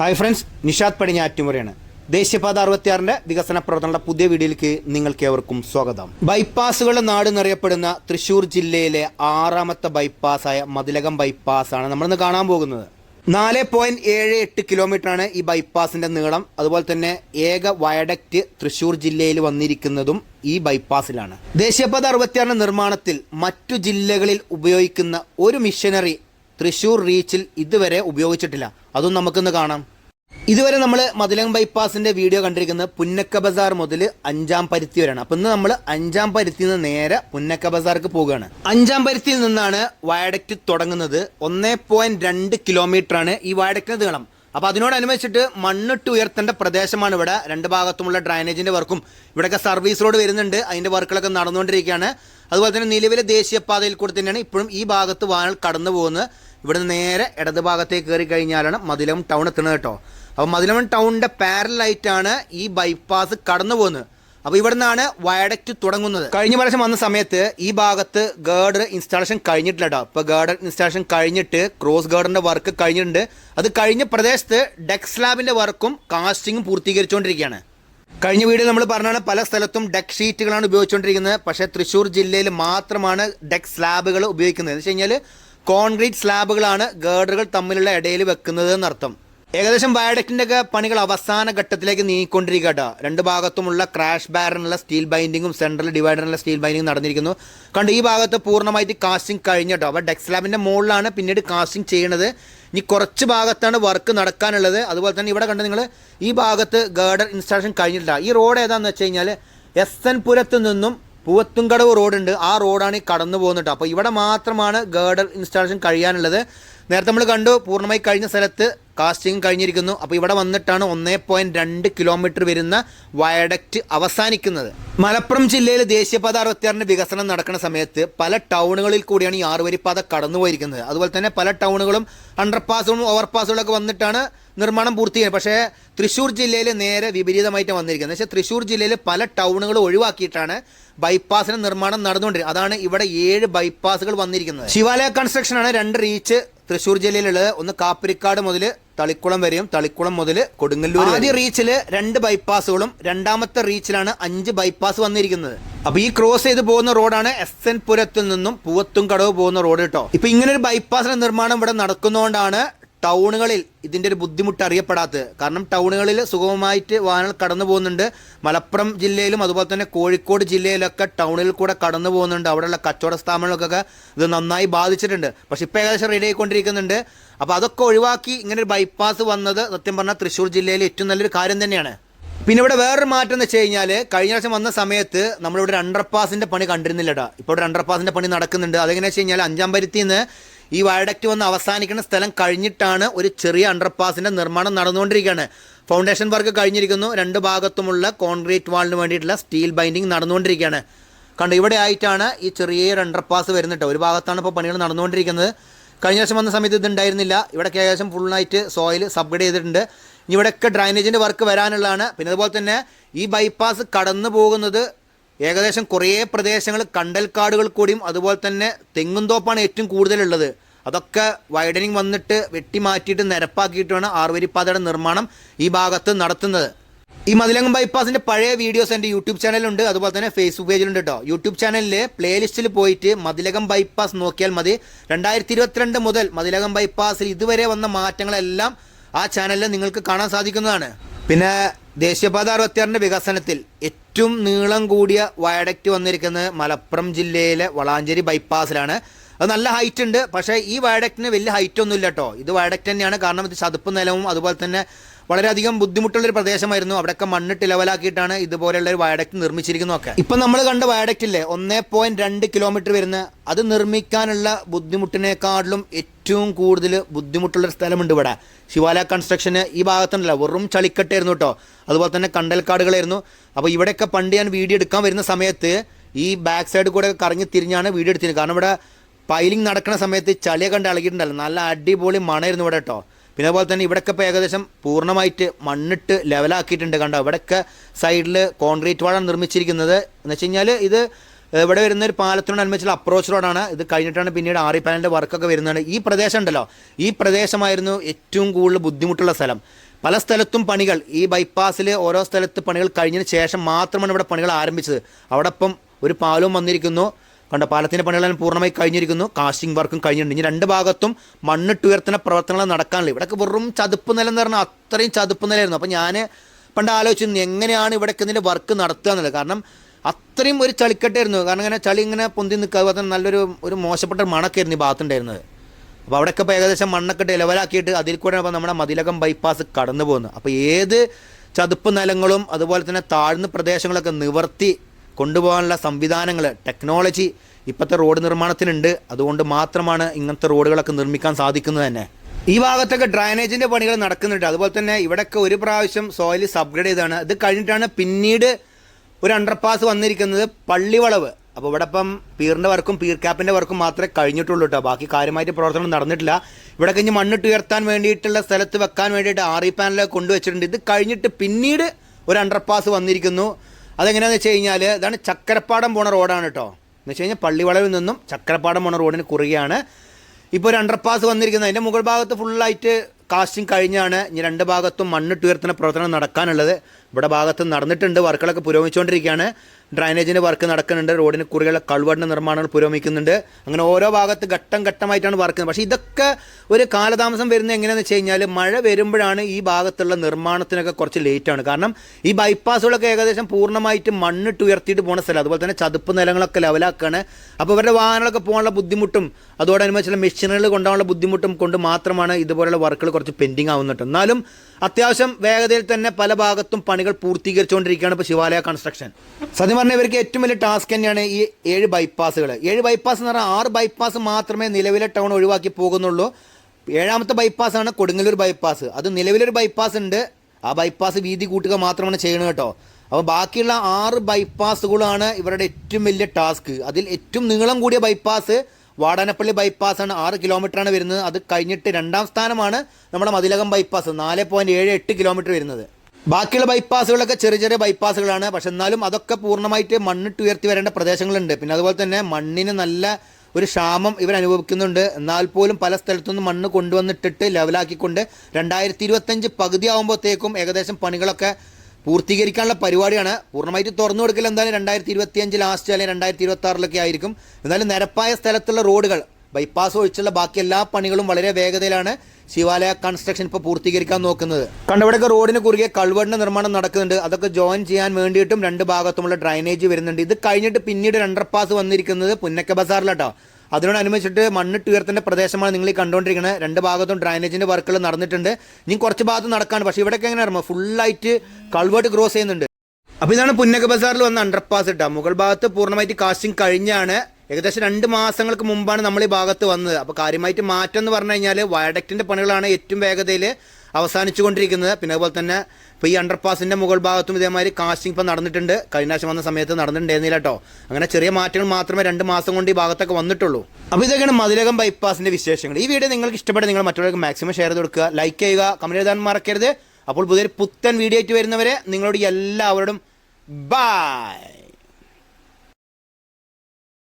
Hi friends Nishad പടിഞ്ഞാറ്റുമുറയാണ് ദേശീയപാത അറുപത്തിയാറിന്റെ വികസന പ്രവർത്തനങ്ങളുടെ പുതിയ വീഡിയോയിലേക്ക് നിങ്ങൾക്ക് ഏവർക്കും സ്വാഗതം. ബൈപ്പാസുകളുടെ നാട് എന്നറിയപ്പെടുന്ന തൃശൂർ ജില്ലയിലെ ആറാമത്തെ ബൈപ്പാസായ മതിലകം ബൈപ്പാസാണ് നമ്മളിന്ന് കാണാൻ പോകുന്നത്. നാല് പോയിന്റ് ഏഴ് എട്ട് കിലോമീറ്ററാണ് ഈ ബൈപ്പാസിന്റെ നീളം. അതുപോലെ തന്നെ ഏക വയഡക്റ്റ് തൃശൂർ ജില്ലയിൽ വന്നിരിക്കുന്നതും ഈ ബൈപ്പാസിലാണ് ദേശീയപാത അറുപത്തിയാറിന്റെ നിർമ്മാണത്തിൽ മറ്റു ജില്ലകളിൽ ഉപയോഗിക്കുന്ന ഒരു മിഷനറി തൃശൂർ റീച്ചിൽ ഇതുവരെ ഉപയോഗിച്ചിട്ടില്ല. അതും നമുക്കിന്ന് കാണാം. ഇതുവരെ നമ്മൾ മതിലം ബൈപ്പാസിന്റെ വീഡിയോ കണ്ടിരിക്കുന്നത് പുന്നക്ക ബസാർ മുതൽ അഞ്ചാം പരുത്തി വരെയാണ്. അപ്പൊ ഇന്ന് നമ്മൾ അഞ്ചാം പരുത്തിയിൽ നിന്ന് നേരെ പുന്നക്ക ബസാർക്ക് പോവുകയാണ്. അഞ്ചാം പരുത്തിയിൽ നിന്നാണ് വയഡക്റ്റ് തുടങ്ങുന്നത്. ഒന്നേ പോയിന്റ് രണ്ട് കിലോമീറ്റർ ആണ് ഈ വയഡക്റ്റിന് നീളം. അപ്പൊ അതിനോടനുബന്ധിച്ചിട്ട് മണ്ണിട്ട് ഉയർത്തേണ്ട പ്രദേശമാണ് ഇവിടെ. രണ്ട് ഭാഗത്തുമുള്ള ഡ്രൈനേജിന്റെ വർക്കും ഇവിടെയൊക്കെ സർവീസ് റോഡ് വരുന്നുണ്ട്. അതിന്റെ വർക്കുകളൊക്കെ നടന്നുകൊണ്ടിരിക്കുകയാണ്. അതുപോലെ തന്നെ നിലവിലെ ദേശീയപാതയിൽ കൂടെ തന്നെയാണ് ഇപ്പോഴും ഈ ഭാഗത്ത് വാഹനങ്ങൾ കടന്നു പോകുന്നത് ഇവിടുന്ന് നേരെ ഇടത് ഭാഗത്തേക്ക് കയറി കഴിഞ്ഞാലാണ് മതിലം ടൗൺ എത്തുന്നത് കേട്ടോ. അപ്പോൾ മതിലം ടൗണിന്റെ പാരലായിട്ടാണ് ഈ ബൈപ്പാസ് കടന്നു പോകുന്നത്. അപ്പോൾ ഇവിടെ നിന്നാണ് വയഡക്റ്റ് തുടങ്ങുന്നത്. കഴിഞ്ഞ പ്രാവശ്യം വന്ന സമയത്ത് ഈ ഭാഗത്ത് ഗേർഡർ ഇൻസ്റ്റാളേഷൻ കഴിഞ്ഞിട്ടില്ല കേട്ടോ. ഇപ്പോൾ ഗേർഡർ ഇൻസ്റ്റാളേഷൻ കഴിഞ്ഞിട്ട് ക്രോസ് ഗേർഡറിന്റെ വർക്ക് കഴിഞ്ഞിട്ടുണ്ട്. അത് കഴിഞ്ഞ പ്രദേശത്ത് ഡെക് സ്ലാബിന്റെ വർക്കും കാസ്റ്റിങ്ങും പൂർത്തീകരിച്ചുകൊണ്ടിരിക്കുകയാണ്. കഴിഞ്ഞ വീഡിയോ നമ്മൾ പറഞ്ഞാണ് പല സ്ഥലത്തും ഡെക് ഷീറ്റുകളാണ് ഉപയോഗിച്ചുകൊണ്ടിരിക്കുന്നത്. പക്ഷേ തൃശ്ശൂർ ജില്ലയിൽ മാത്രമാണ് ഡെക്ക് സ്ലാബുകൾ ഉപയോഗിക്കുന്നത്. എന്ന് വെച്ച് കഴിഞ്ഞാൽ കോൺക്രീറ്റ് സ്ലാബുകളാണ് ഗേർഡറുകൾ തമ്മിലുള്ള ഇടയിൽ വെക്കുന്നത് എന്നർത്ഥം ഏകദേശം ബയോഡക്റ്റിന്റെ ഒക്കെ പണികൾ അവസാന ഘട്ടത്തിലേക്ക് നീങ്ങിക്കൊണ്ടിരിക്കുക കേട്ടോ രണ്ട് ഭാഗത്തുമുള്ള ക്രാഷ് ബാരനുള്ള സ്റ്റീൽ ബൈൻഡിങ്ങും സെൻട്രൽ ഡിവൈഡറിനുള്ള സ്റ്റീൽ ബൈൻഡിങ്ങും നടന്നിരിക്കുന്നു. കണ്ട് ഈ ഭാഗത്ത് പൂർണമായിട്ട് കാസ്റ്റിംഗ് കഴിഞ്ഞിട്ടോ അപ്പോൾ ഡെക്സ് ലാബിന്റെ മുകളിലാണ് പിന്നീട് കാസ്റ്റിംഗ് ചെയ്യുന്നത് ഇനി കുറച്ച് ഭാഗത്താണ് വർക്ക് നടക്കാനുള്ളത്. അതുപോലെ തന്നെ ഇവിടെ കണ്ട് നിങ്ങൾ ഈ ഭാഗത്ത് ഗേർഡർ ഇൻസ്റ്റാളേഷൻ കഴിഞ്ഞിട്ടില്ല. ഈ റോഡ് ഏതാണെന്ന് വെച്ച് കഴിഞ്ഞാൽ എസ് എൻ പുരത്ത് നിന്നും പൂവത്തുംകടവ് റോഡുണ്ട്. ആ റോഡാണ് ഈ കടന്നു പോകുന്നത് അപ്പോൾ ഇവിടെ മാത്രമാണ് ഗേർഡർ ഇൻസ്റ്റാളേഷൻ കഴിയാനുള്ളത്. നേരത്തെ നമ്മൾ കണ്ടു പൂർണമായി കഴിഞ്ഞ സ്ഥലത്ത് കാസ്റ്റിംഗ് കഴിഞ്ഞിരിക്കുന്നു. അപ്പോൾ ഇവിടെ വന്നിട്ടാണ് ഒന്നേ പോയിന്റ് രണ്ട് കിലോമീറ്റർ വരുന്ന വയഡക്റ്റ് അവസാനിക്കുന്നത്. മലപ്പുറം ജില്ലയിൽ ദേശീയപാത അറുപത്തിയാറിന്റെ വികസനം നടക്കുന്ന സമയത്ത് പല ടൗണുകളിൽ കൂടിയാണ് ഈ ആറുവരിപ്പാത കടന്നുപോയിരിക്കുന്നത് അതുപോലെ തന്നെ പല ടൗണുകളും അണ്ടർപാസുകളും ഓവർപാസുകളും ഒക്കെ വന്നിട്ടാണ് നിർമ്മാണം പൂർത്തിയായത്. പക്ഷേ തൃശ്ശൂർ ജില്ലയിൽ നേരെ വിപരീതമായിട്ട് വന്നിരിക്കുന്നത്. പക്ഷേ തൃശ്ശൂർ ജില്ലയിൽ പല ടൗണുകൾ ഒഴിവാക്കിയിട്ടാണ് ബൈപ്പാസിന് നിർമ്മാണം നടന്നുകൊണ്ടിരിക്കുന്നത് അതാണ് ഇവിടെ ഏഴ് ബൈപ്പാസുകൾ വന്നിരിക്കുന്നത്. ശിവാലയ കൺസ്ട്രക്ഷൻ ആണ് രണ്ട് റീച്ച് തൃശ്ശൂർ ജില്ലയിലുള്ളത്. ഒന്ന് കാപ്പിരിക്കാട് മുതൽ തളിക്കുളം വരെയും തളിക്കുളം മുതൽ കൊടുങ്ങല്ലൂർ ആദ്യ റീച്ചിൽ രണ്ട് ബൈപ്പാസുകളും രണ്ടാമത്തെ റീച്ചിലാണ് അഞ്ച് ബൈപ്പാസ് വന്നിരിക്കുന്നത്. അപ്പൊ ഈ ക്രോസ് ചെയ്ത് പോകുന്ന റോഡാണ് എസ് എൻ പുരത്തിൽ നിന്നും പൂവത്തും കടവ് പോകുന്ന റോഡ് കേട്ടോ. ഇപ്പൊ ഇങ്ങനെ ഒരു ബൈപ്പാസിന്റെ നിർമ്മാണം ഇവിടെ നടക്കുന്നതുകൊണ്ടാണ് ടൗണുകളിൽ ഇതിന്റെ ഒരു ബുദ്ധിമുട്ട് അറിയപ്പെടാത്തത്. കാരണം ടൗണുകളിൽ സുഗമമായിട്ട് വാഹനങ്ങൾ കടന്നു പോകുന്നുണ്ട്. മലപ്പുറം ജില്ലയിലും അതുപോലെ തന്നെ കോഴിക്കോട് ജില്ലയിലൊക്കെ ടൗണിൽ കൂടെ കടന്നു പോകുന്നുണ്ട്. അവിടെയുള്ള കച്ചവട സ്ഥാപനങ്ങൾക്കൊക്കെ ഇത് നന്നായി ബാധിച്ചിട്ടുണ്ട്. പക്ഷേ ഇപ്പോൾ ഏകദേശം റെഡി ആയിക്കൊണ്ടിരിക്കുന്നുണ്ട്. അപ്പോൾ അതൊക്കെ ഒഴിവാക്കി ഇങ്ങനെ ഒരു ബൈപ്പാസ് വന്നത് സത്യം പറഞ്ഞാൽ തൃശ്ശൂർ ജില്ലയിലെ ഏറ്റവും നല്ലൊരു കാര്യം തന്നെയാണ്. പിന്നെ ഇവിടെ വേറൊരു മാറ്റം എന്ന് വെച്ച് കഴിഞ്ഞാൽ കഴിഞ്ഞ പ്രാവശ്യം വന്ന സമയത്ത് നമ്മളിവിടെ ഒരു അണ്ടർപാസിന്റെ പണി കണ്ടിരുന്നില്ല കേട്ടോ ഇപ്പോൾ ഇവിടെ അണ്ടർപാസിന്റെ പണി നടക്കുന്നുണ്ട്. അതെങ്ങനെയാ വെച്ച് കഴിഞ്ഞാൽ അഞ്ചാം പരുത്തിയിൽ നിന്ന് ഈ വയഡക്റ്റ് വന്ന് അവസാനിക്കുന്ന സ്ഥലം കഴിഞ്ഞിട്ടാണ് ഒരു ചെറിയ അണ്ടർപാസിന്റെ നിർമ്മാണം നടന്നുകൊണ്ടിരിക്കുകയാണ്. ഫൗണ്ടേഷൻ വർക്ക് കഴിഞ്ഞിരിക്കുന്നു. രണ്ട് ഭാഗത്തുമുള്ള കോൺക്രീറ്റ് വാളിന് വേണ്ടിയിട്ടുള്ള സ്റ്റീൽ ബൈൻഡിങ് നടന്നുകൊണ്ടിരിക്കുകയാണ്. കണ്ടു ഇവിടെ ആയിട്ടാണ് ഈ ചെറിയൊരു അണ്ടർപാസ് വരുന്നിട്ട് ഒരു ഭാഗത്താണ് ഇപ്പോൾ പണികൾ നടന്നുകൊണ്ടിരിക്കുന്നത്. കഴിഞ്ഞ വർഷം വന്ന സമയത്ത് ഇതുണ്ടായിരുന്നില്ല. ഇവിടെ ഏകദേശം ഫുള്ളായിട്ട് സോയിൽ സബ്ഗ്രേഡ് ചെയ്തിട്ടുണ്ട്. ഇനി ഇവിടെയൊക്കെ ഡ്രൈനേജിന്റെ വർക്ക് വരാനുള്ളതാണ്. പിന്നെ അതുപോലെ തന്നെ ഈ ബൈപ്പാസ് കടന്നു പോകുന്നത് ഏകദേശം കുറേ പ്രദേശങ്ങൾ കണ്ടൽക്കാടുകൾ കൂടിയും അതുപോലെ തന്നെ തെങ്ങും തോപ്പാണ് ഏറ്റവും കൂടുതലുള്ളത്. അതൊക്കെ വൈഡനിങ് വന്നിട്ട് വെട്ടി മാറ്റിയിട്ട് നിരപ്പാക്കിയിട്ടാണ് ആറുവരിപ്പാതയുടെ നിർമ്മാണം ഈ ഭാഗത്ത് നടത്തുന്നത്. ഈ മതിലങ്ങം ബൈപ്പാസിന്റെ പഴയ വീഡിയോസ് എന്റെ യൂട്യൂബ് ചാനലുണ്ട് അതുപോലെ തന്നെ ഫേസ്ബുക്ക് പേജിലുണ്ട് കേട്ടോ യൂട്യൂബ് ചാനലിൽ പ്ലേലിസ്റ്റിൽ പോയിട്ട് മതിലകം ബൈപ്പാസ് നോക്കിയാൽ മതി. രണ്ടായിരത്തി ഇരുപത്തിരണ്ട് മുതൽ മതിലകം ബൈപ്പാസിൽ ഇതുവരെ വന്ന മാറ്റങ്ങളെല്ലാം ആ ചാനലിൽ നിങ്ങൾക്ക് കാണാൻ സാധിക്കുന്നതാണ്. പിന്നെ ദേശീയപാത അറുപത്തിയാറിന്റെ വികസനത്തിൽ ഏറ്റവും നീളം കൂടിയ വയഡക്റ്റ് വന്നിരിക്കുന്നത് മലപ്പുറം ജില്ലയിലെ വളാഞ്ചേരി ബൈപ്പാസിലാണ്. അത് നല്ല ഹൈറ്റ് ഉണ്ട്. പക്ഷേ ഈ വയഡക്റ്റിന് വലിയ ഹൈറ്റ് ഒന്നും ഇല്ല കേട്ടോ ഇത് വയഡക്റ്റ് തന്നെയാണ്. കാരണം ഇത് ചതുപ്പ് നിലവും അതുപോലെ തന്നെ വളരെയധികം ബുദ്ധിമുട്ടുള്ളൊരു പ്രദേശമായിരുന്നു. അവിടെയൊക്കെ മണ്ണിട്ട് ലെവലാക്കിയിട്ടാണ് ഇതുപോലെയുള്ള ഒരു വയഡക്റ്റ് നിർമ്മിച്ചിരിക്കുന്നതൊക്കെ ഇപ്പം നമ്മൾ കണ്ട വയഡക്റ്റ് ഇല്ലേ? ഒന്നേ പോയിന്റ് രണ്ട് കിലോമീറ്റർ വരുന്ന അത് നിർമ്മിക്കാനുള്ള ബുദ്ധിമുട്ടിനേക്കാളും ഏറ്റവും കൂടുതൽ ബുദ്ധിമുട്ടുള്ളൊരു സ്ഥലമുണ്ട് ഇവിടെ. ശിവാലയ കൺസ്ട്രക്ഷന് ഈ ഭാഗത്തുണ്ടല്ലോ. വെറും ചളിക്കെട്ടായിരുന്നു കേട്ടോ. അതുപോലെ തന്നെ കണ്ടൽക്കാടുകളായിരുന്നു. അപ്പോൾ ഇവിടെയൊക്കെ പണ്ട് ഞാൻ വീഡിയോ എടുക്കാൻ വരുന്ന സമയത്ത് ഈ ബാക്ക് സൈഡ് കൂടെ കറങ്ങി തിരിഞ്ഞാണ് വീഡിയോ എടുത്തിരുന്നത്. കാരണം ഇവിടെ പൈലിംഗ് നടക്കുന്ന സമയത്ത് ചളിയെ കണ്ട് ഇളകിയിട്ടുണ്ടല്ലോ. നല്ല അടിപൊളി മണമായിരുന്നു ഇവിടെ കേട്ടോ. പിന്നെ അതുപോലെ തന്നെ ഇവിടെയൊക്കെ ഇപ്പോൾ ഏകദേശം പൂർണമായിട്ട് മണ്ണിട്ട് ലെവലാക്കിയിട്ടുണ്ട് കണ്ടോ. ഇവിടെയൊക്കെ സൈഡിൽ കോൺക്രീറ്റ് വാഴ നിർമ്മിച്ചിരിക്കുന്നത്. എന്ന് വെച്ച് കഴിഞ്ഞാൽ ഇത് ഇവിടെ വരുന്ന ഒരു പാലത്തിനോട് അനുബന്ധിച്ചുള്ള അപ്രോച്ച് റോഡാണ്. ഇത് കഴിഞ്ഞിട്ടാണ് പിന്നീട് ആറി പാനലിന്റെ വർക്കൊക്കെ വരുന്നത് ഈ പ്രദേശം ഉണ്ടല്ലോ. ഈ പ്രദേശമായിരുന്നു ഏറ്റവും കൂടുതൽ ബുദ്ധിമുട്ടുള്ള സ്ഥലം. പല സ്ഥലത്തും പണികൾ. ഈ ബൈപ്പാസിൽ ഓരോ സ്ഥലത്ത് പണികൾ കഴിഞ്ഞതിന് ശേഷം മാത്രമാണ് ഇവിടെ പണികൾ ആരംഭിച്ചത്. അവിടെ ഇപ്പം ഒരു പാലവും വന്നിരിക്കുന്നു. കണ്ട പാലത്തിന്റെ പണികളെല്ലാം പൂർണമായി കഴിഞ്ഞിരിക്കുന്നു. കാസ്റ്റിംഗ് വർക്കും കഴിഞ്ഞിട്ടുണ്ട്. ഇനി രണ്ട് ഭാഗത്തും മണ്ണിട്ടുയർത്തുന്ന പ്രവർത്തനങ്ങൾ നടക്കാനുള്ളത്. ഇവിടെയൊക്കെ വെറും ചതുപ്പ് നില എന്ന് പറഞ്ഞാൽ അത്രയും ചതുപ്പ് നിലയായിരുന്നു. അപ്പോൾ ഞാൻ പണ്ട് ആലോചിച്ചിരുന്നു എങ്ങനെയാണ് ഇവിടെ ഇതിന്റെ വർക്ക് നടത്തുക എന്നുള്ളത്. കാരണം അത്രയും ഒരു ചളിക്കട്ടായിരുന്നു. കാരണം ഇങ്ങനെ ചളി ഇങ്ങനെ പൊന്തി നിൽക്കുക തന്നെ നല്ലൊരു ഒരു മോശപ്പെട്ട മണക്കായിരുന്നു ഈ ഭാഗത്തുണ്ടായിരുന്നത്. അപ്പോൾ അവിടെയൊക്കെ ഇപ്പോൾ ഏകദേശം മണ്ണൊക്കെ ലെവലാക്കിയിട്ട് അതിൽ കൂടെ ഇപ്പോൾ നമ്മുടെ മതിലകം ബൈപ്പാസ് കടന്നു പോകുന്നത് അപ്പോൾ ഏത് ചതുപ്പ് നിലങ്ങളും അതുപോലെ തന്നെ താഴ്ന്ന പ്രദേശങ്ങളൊക്കെ നിവർത്തി കൊണ്ടുപോകാനുള്ള സംവിധാനങ്ങൾ ടെക്നോളജി ഇപ്പോഴത്തെ റോഡ് നിർമ്മാണത്തിനുണ്ട്. അതുകൊണ്ട് മാത്രമാണ് ഇങ്ങനത്തെ റോഡുകളൊക്കെ നിർമ്മിക്കാൻ സാധിക്കുന്നത് തന്നെ. ഈ ഭാഗത്തൊക്കെ ഡ്രൈനേജിന്റെ പണികൾ നടക്കുന്നുണ്ട്. അതുപോലെ തന്നെ ഇവിടെയൊക്കെ ഒരു പ്രാവശ്യം സോയിൽ സബ്ഗ്രേഡ് ചെയ്താണ് ഇത് കഴിഞ്ഞിട്ടാണ് പിന്നീട് ഒരു അണ്ടർപാസ് വന്നിരിക്കുന്നത് പള്ളിവളവ്. അപ്പോൾ ഇവിടെ ഇപ്പം പീറിന്റെ വർക്കും പീർ ക്യാപ്പിന്റെ വർക്കും മാത്രമേ കഴിഞ്ഞിട്ടുള്ളൂ കേട്ടോ ബാക്കി കാര്യമായിട്ട് പ്രവർത്തനം നടന്നിട്ടില്ല. ഇവിടെ കഴിഞ്ഞ് മണ്ണിട്ട് ഉയർത്താൻ വേണ്ടിയിട്ടുള്ള സ്ഥലത്ത് വെക്കാൻ വേണ്ടിയിട്ട് ആർ ഇ പാനലൊക്കെ കൊണ്ടുവച്ചിട്ടുണ്ട്. ഇത് കഴിഞ്ഞിട്ട് പിന്നീട് ഒരു അണ്ടർപാസ് വന്നിരിക്കുന്നു. അതെങ്ങനെയാണെന്ന് വെച്ച് കഴിഞ്ഞാൽ ഇതാണ് ചക്കരപ്പാടം പോണ റോഡാണ് കേട്ടോ എന്ന് വെച്ച് കഴിഞ്ഞാൽ പള്ളിവളവിൽ നിന്നും ചക്കരപ്പാടം പോണ റോഡിന് കുറുകയാണ്. ഇപ്പോൾ ഒരു അണ്ടർപാസ് വന്നിരിക്കുന്നത്. അതിന്റെ മുകൾ ഭാഗത്ത് ഫുള്ളായിട്ട് കാസ്റ്റിംഗ് കഴിഞ്ഞാണ്. ഇനി രണ്ട് ഭാഗത്തും മണ്ണിട്ട് ഉയർത്തുന്ന പ്രവർത്തനം നടക്കാനുള്ളത്. ഇവിടെ ഭാഗത്ത് നടന്നിട്ടുണ്ട് വർക്കുകളൊക്കെ പുരോഗമിച്ചുകൊണ്ടിരിക്കുകയാണ്. ഡ്രൈനേജിന്റെ വർക്ക് നടക്കുന്നുണ്ട് റോഡിന് കുറുകെയുള്ള കൾവടിന്റെ നിർമ്മാണങ്ങൾ പുരോഗമിക്കുന്നുണ്ട്. അങ്ങനെ ഓരോ ഭാഗത്ത് ഘട്ടം ഘട്ടമായിട്ടാണ് വർക്ക് പക്ഷേ ഇതൊക്കെ ഒരു കാലതാമസം വരുന്നത് എങ്ങനെയാണെന്ന് വെച്ച് കഴിഞ്ഞാൽ മഴ വരുമ്പോഴാണ് ഈ ഭാഗത്തുള്ള നിർമ്മാണത്തിനൊക്കെ കുറച്ച് ലേറ്റാണ്. കാരണം ഈ ബൈപ്പാസുകളൊക്കെ ഏകദേശം പൂർണമായിട്ട് മണ്ണിട്ട് ഉയർത്തിയിട്ട് പോകുന്ന സ്ഥലം. അതുപോലെ തന്നെ ചതുപ്പ് നിലങ്ങളൊക്കെ ലെവലാക്കുകയാണ് അപ്പോൾ ഇവരുടെ വാഹനങ്ങളൊക്കെ പോകാനുള്ള ബുദ്ധിമുട്ടും അതോടനുബന്ധിച്ചുള്ള മെഷീനുകൾ കൊണ്ടുപോകാനുള്ള ബുദ്ധിമുട്ടും കൊണ്ട് മാത്രമാണ് ഇതുപോലുള്ള വർക്കുകൾ കുറച്ച് പെൻഡിങ് ആവുന്നുണ്ട്. എന്നാലും അത്യാവശ്യം വേഗതയിൽ തന്നെ പല ഭാഗത്തും പണികൾ പൂർത്തീകരിച്ചുകൊണ്ടിരിക്കുകയാണ് ഇപ്പോൾ ശിവാലയ കൺസ്ട്രക്ഷൻ സത്യം പറഞ്ഞാൽ ഇവർക്ക് ഏറ്റവും വലിയ ടാസ്ക് തന്നെയാണ് ഈ ഏഴ് ബൈപ്പാസുകൾ ഏഴ് ബൈപ്പാസ് എന്ന് പറഞ്ഞാൽ ആറ് ബൈപ്പാസ് മാത്രമേ നിലവിലെ ടൗൺ ഒഴിവാക്കി പോകുന്നുള്ളൂ. ഏഴാമത്തെ ബൈപ്പാസാണ് കൊടുങ്ങല്ലൂർ ബൈപ്പാസ് അത് നിലവിലൊരു ബൈപ്പാസ് ഉണ്ട്. ആ ബൈപ്പാസ് വീതി കൂട്ടുക മാത്രമാണ് ചെയ്യുന്നത് കേട്ടോ. അപ്പോൾ ബാക്കിയുള്ള ആറ് ബൈപ്പാസുകളാണ് ഇവരുടെ ഏറ്റവും വലിയ ടാസ്ക് അതിൽ ഏറ്റവും നീളം കൂടിയ ബൈപ്പാസ് വാടാനപ്പള്ളി ബൈപ്പാസാണ് ആറ് കിലോമീറ്ററാണ് വരുന്നത്. അത് കഴിഞ്ഞിട്ട് രണ്ടാം സ്ഥാനമാണ് നമ്മുടെ മതിലകം ബൈപ്പാസ് നാല് പോയിന്റ് ഏഴ് എട്ട് കിലോമീറ്റർ വരുന്നത്. ബാക്കിയുള്ള ബൈപ്പാസുകളൊക്കെ ചെറിയ ചെറിയ ബൈപ്പാസുകളാണ് പക്ഷെ എന്നാലും അതൊക്കെ പൂർണമായിട്ട് മണ്ണിട്ട് ഉയർത്തി വരേണ്ട പ്രദേശങ്ങളുണ്ട്. പിന്നെ അതുപോലെ തന്നെ മണ്ണിന് നല്ല ഒരു ക്ഷാമം ഇവർ അനുഭവിക്കുന്നുണ്ട്. എന്നാൽ പോലും പല സ്ഥലത്തുനിന്ന് മണ്ണ് കൊണ്ടുവന്നിട്ടിട്ട് ലെവലാക്കിക്കൊണ്ട് രണ്ടായിരത്തി ഇരുപത്തഞ്ച് പകുതി ആകുമ്പോഴത്തേക്കും ഏകദേശം പണികളൊക്കെ പൂർത്തീകരിക്കാനുള്ള പരിപാടിയാണ്. പൂർണമായിട്ട് തുറന്നു കൊടുക്കില്ല എന്തായാലും രണ്ടായിരത്തി ഇരുപത്തിയഞ്ച് ലാസ്റ്റ് അല്ലെങ്കിൽ രണ്ടായിരത്തി ഇരുപത്തി ആറിലൊക്കെ ആയിരിക്കും. എന്നാലും നിരപ്പായ സ്ഥലത്തുള്ള റോഡുകൾ ബൈപ്പാസ് ഒഴിച്ചുള്ള ബാക്കി എല്ലാ പണികളും വളരെ വേഗതയിലാണ് ശിവാലയ കൺസ്ട്രക്ഷൻ ഇപ്പോൾ പൂർത്തീകരിക്കാൻ നോക്കുന്നത്. കണ്ടവിടെയൊക്കെ റോഡിന് കുറുകെ കൾവടിന്റെ നിർമ്മാണം നടക്കുന്നുണ്ട്. അതൊക്കെ ജോയിൻ ചെയ്യാൻ വേണ്ടിയിട്ടും രണ്ട് ഭാഗത്തുമുള്ള ഡ്രൈനേജ് വരുന്നുണ്ട്. ഇത് കഴിഞ്ഞിട്ട് പിന്നീട് രണ്ടർപാസ് വന്നിരിക്കുന്നത് പുന്നക്ക ബസാറിലാട്ടോ. അതിനോടനുബന്ധിച്ചിട്ട് മണ്ണിട്ട് ഉയർത്തേണ്ട പ്രദേശമാണ് നിങ്ങൾ ഈ കണ്ടുകൊണ്ടിരിക്കുന്നത്. രണ്ട് ഭാഗത്തും ഡ്രൈനേജിന്റെ വർക്കുകൾ നടന്നിട്ടുണ്ട്. ഇനി കുറച്ച് ഭാഗത്ത് നടക്കാണ്. പക്ഷേ ഇവിടെയൊക്കെ എങ്ങനെ അറിയുമോ? ഫുള്ളായിട്ട് കൾവേർട്ട് ക്രോസ് ചെയ്യുന്നുണ്ട്. അപ്പോൾ ഇതാണ് പുന്നക്ക ബസാറിൽ വന്ന അണ്ടർപാസ് ഇട്ടാ മുകൾ ഭാഗത്ത് പൂർണമായിട്ട് കാസ്റ്റിംഗ് കഴിഞ്ഞാണ്. ഏകദേശം രണ്ട് മാസങ്ങൾക്ക് മുമ്പാണ് നമ്മൾ ഈ ഭാഗത്ത് വന്നത്. അപ്പോൾ കാര്യമായിട്ട് മാറ്റം എന്ന് പറഞ്ഞു കഴിഞ്ഞാൽ വയഡക്റ്റിന്റെ പണികളാണ് ഏറ്റവും വേഗതയിൽ അവസാനിച്ചു കൊണ്ടിരിക്കുന്നത് പിന്നെ അതുപോലെ തന്നെ ഇപ്പോൾ ഈ അണ്ടർപാസിന്റെ മുകൾ ഭാഗത്തും ഇതേമാതിരി കാസ്റ്റിംഗ് ഇപ്പോൾ നടന്നിട്ടുണ്ട്. കഴിഞ്ഞ ആഴ്ച വന്ന സമയത്ത് നടന്നിട്ടുണ്ടായിരുന്നില്ല കേട്ടോ. അങ്ങനെ ചെറിയ മാറ്റങ്ങൾ മാത്രമേ രണ്ട് മാസം കൊണ്ട് ഈ ഭാഗത്തൊക്കെ വന്നിട്ടുള്ളൂ. അപ്പോൾ ഇതൊക്കെയാണ് മതിലകം ബൈപ്പാസിന്റെ വിശേഷങ്ങൾ. ഈ വീഡിയോ നിങ്ങൾക്ക് ഇഷ്ടപ്പെട്ട നിങ്ങൾ മറ്റുള്ളവർക്ക് മാക്സിമം ഷെയർ ചെയ്ത് കൊടുക്കുക ലൈക്ക് ചെയ്യുക കമന്റ് എഴുതാൻ മറക്കരുത്. അപ്പോൾ പുതിയൊരു പുത്തൻ വീഡിയോ ആയിട്ട് വരുന്നവരെ നിങ്ങളോട് എല്ലാവരോടും ബൈ